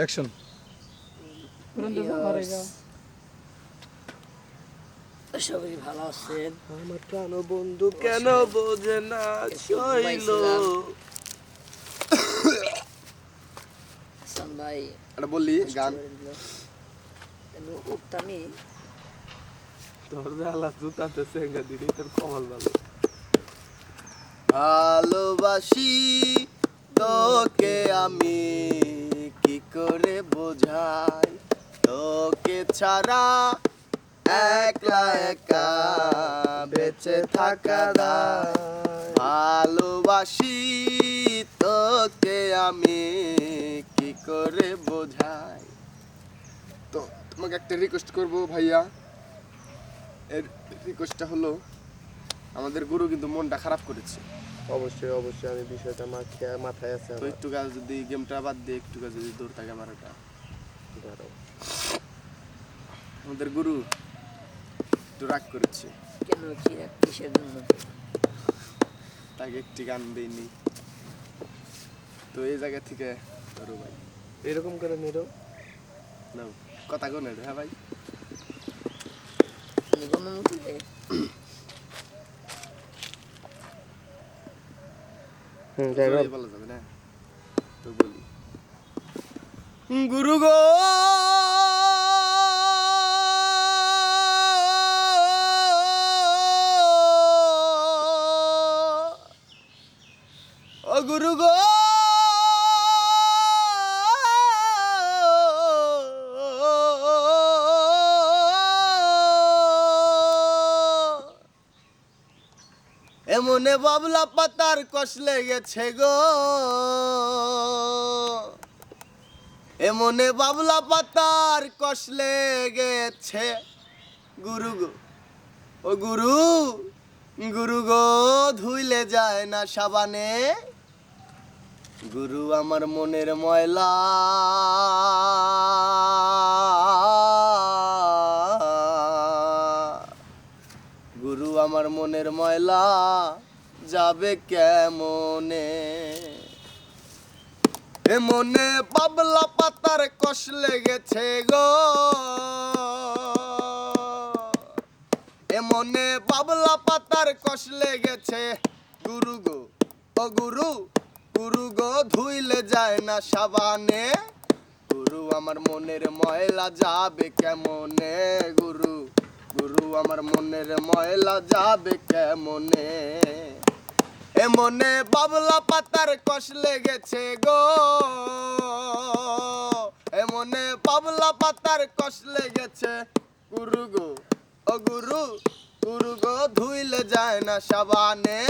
Action সবাই ভালো আছেন? আমার প্রাণ বন্ধু কেন বোঝে না? শৈল হাসান ভাই এটা বললি গান। উত্তামি তোর বেলা জুতাতে সেঙ্গা দিলি তোর কমাল ভালো। ভালোবাসি তোকে আমি। করে বোঝাই, তোকে ছাড়া একলা একা বেঁচে থাকা দায়। ভালোবাসি তোকে আমি, কি করে বোঝাই? তো, তোমাকে একটা রিকোয়েস্ট করব ভাইয়া। এর রিকোয়েস্টটা হলো, আমাদের গুরু কিন্তু মনটা খারাপ করেছে। অবশ্যই অবশ্যই আমি বিষয়টা মাথায় মাথায় আছে তো একটু কাজ যদি গেমটা বাদ দিয়ে একটু কাজ যদি দৌড় থাকে মারাটা দাঁড়াও। আমাদের গুরু একটু রাগ করেছে। কেন কি কিসের জন্য? তাকে একটি গান দেয়নি তো এই জায়গা থেকে ধরো ভাই। এরকম করে নিরো নাও কথা কোন হ্যাঁ ভাই। নিগম মুখে যাই হোক। জোরেই বলা যাবে না তো বলি। গুরু গো! ও গুরু গো! এমনে বাবলা পাতার কষ গেছে গো। এমনে বাবলা পাতার কষ গেছে গুরু গো, ও গুরু গুরু গো, ধুইলে যায় না সাবানে। গুরু আমার মনের ময়লা। মনের ময়লা যাবে কেমনে? এ মনে বাবলা পাতার কষ লেগেছে গো। এ মনে বাবলা পাতার কষ লেগেছে। গুরু গো, ও গুরু গুরু গো ধুইলে যায় না সাবানে। গুরু, আমার মনের ময়লা যাবে কেমনে? গুরু গুরু, আমার মনের ময়লা যাবে কেমনে? এ মনে বাবলা পাতার কষ লেগেছে গো। এ মনে বাবলা পাতার কষ লেগেছে গুরু গো। ও গুরু গুরু গো, ধুইলে যায় না সাবানে।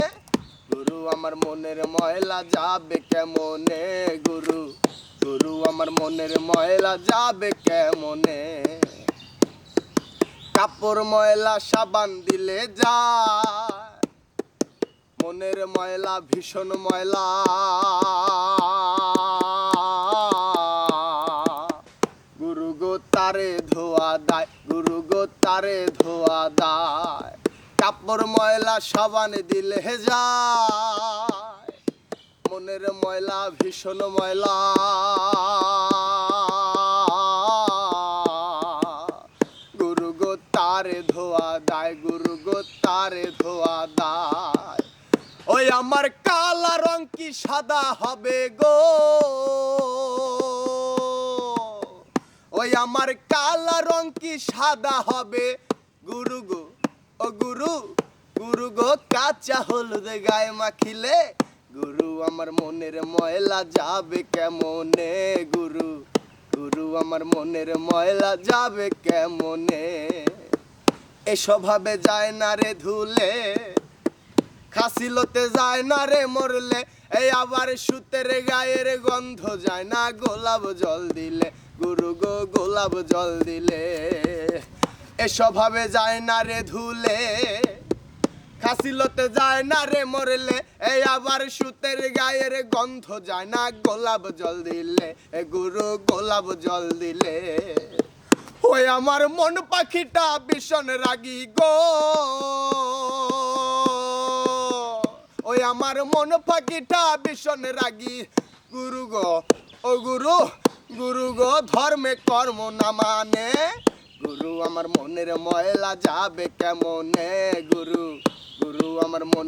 গুরু, আমার মনের ময়লা যাবে কেমনে গুরু? গুরু, আমার মনের ময়লা যাবে কেমনে? কাপড়, ময়লা, সাবান দিলে যা মনের ময়লা, ভীষণ ময়লা। গুরু গো, তারে ধোয়া দায়। গুরু গো, তারে ধোয়া দায়। কাপড়, ময়লা, সাবান দিলে যায়। মনের ময়লা, ভীষণ ময়লা। গো তারে ধোয়া দায়। ওই আমার কালা রং কি সাদা হবে গো? ওই আমার কালা রং কি সাদা হবে? গুরু গো, ও গুরু গুরু গো, কাঁচা হলুদ গায়ে মাখিলে গুরু, আমার মনের ময়লা যাবে কেমনে গুরু? গুরু, আমার মনের ময়লা যাবে কেমনে? এসভাবে যায় না রে ধুলে, খাসিলতে যায় না রে মরলে, এই আবার সুতের গায়ের গন্ধ যায় না, গোলাপ জল দিলে, গুরু গো গোলাপ জল দিলে। এসভাবে যায় না রে ধুলে, খাসিলতে যায় না রে মরলে, এই আবার সুতের গায়ের গন্ধ যায় না, গোলাপ জল দিলে, এ গুরু গোলাপ জল দিলে। ওই আমার মন পাখিটা ভীষণ রাগি গো। ওই আমার মন পাখিটা ভীষণ রাগি। গুরু গো, ও গুরু গুরু গো, ধর্মে কর্ম না মানে? গুরু, আমার মনের ময়লা যাবে কেমনে? গুরু গুরু, আমার মন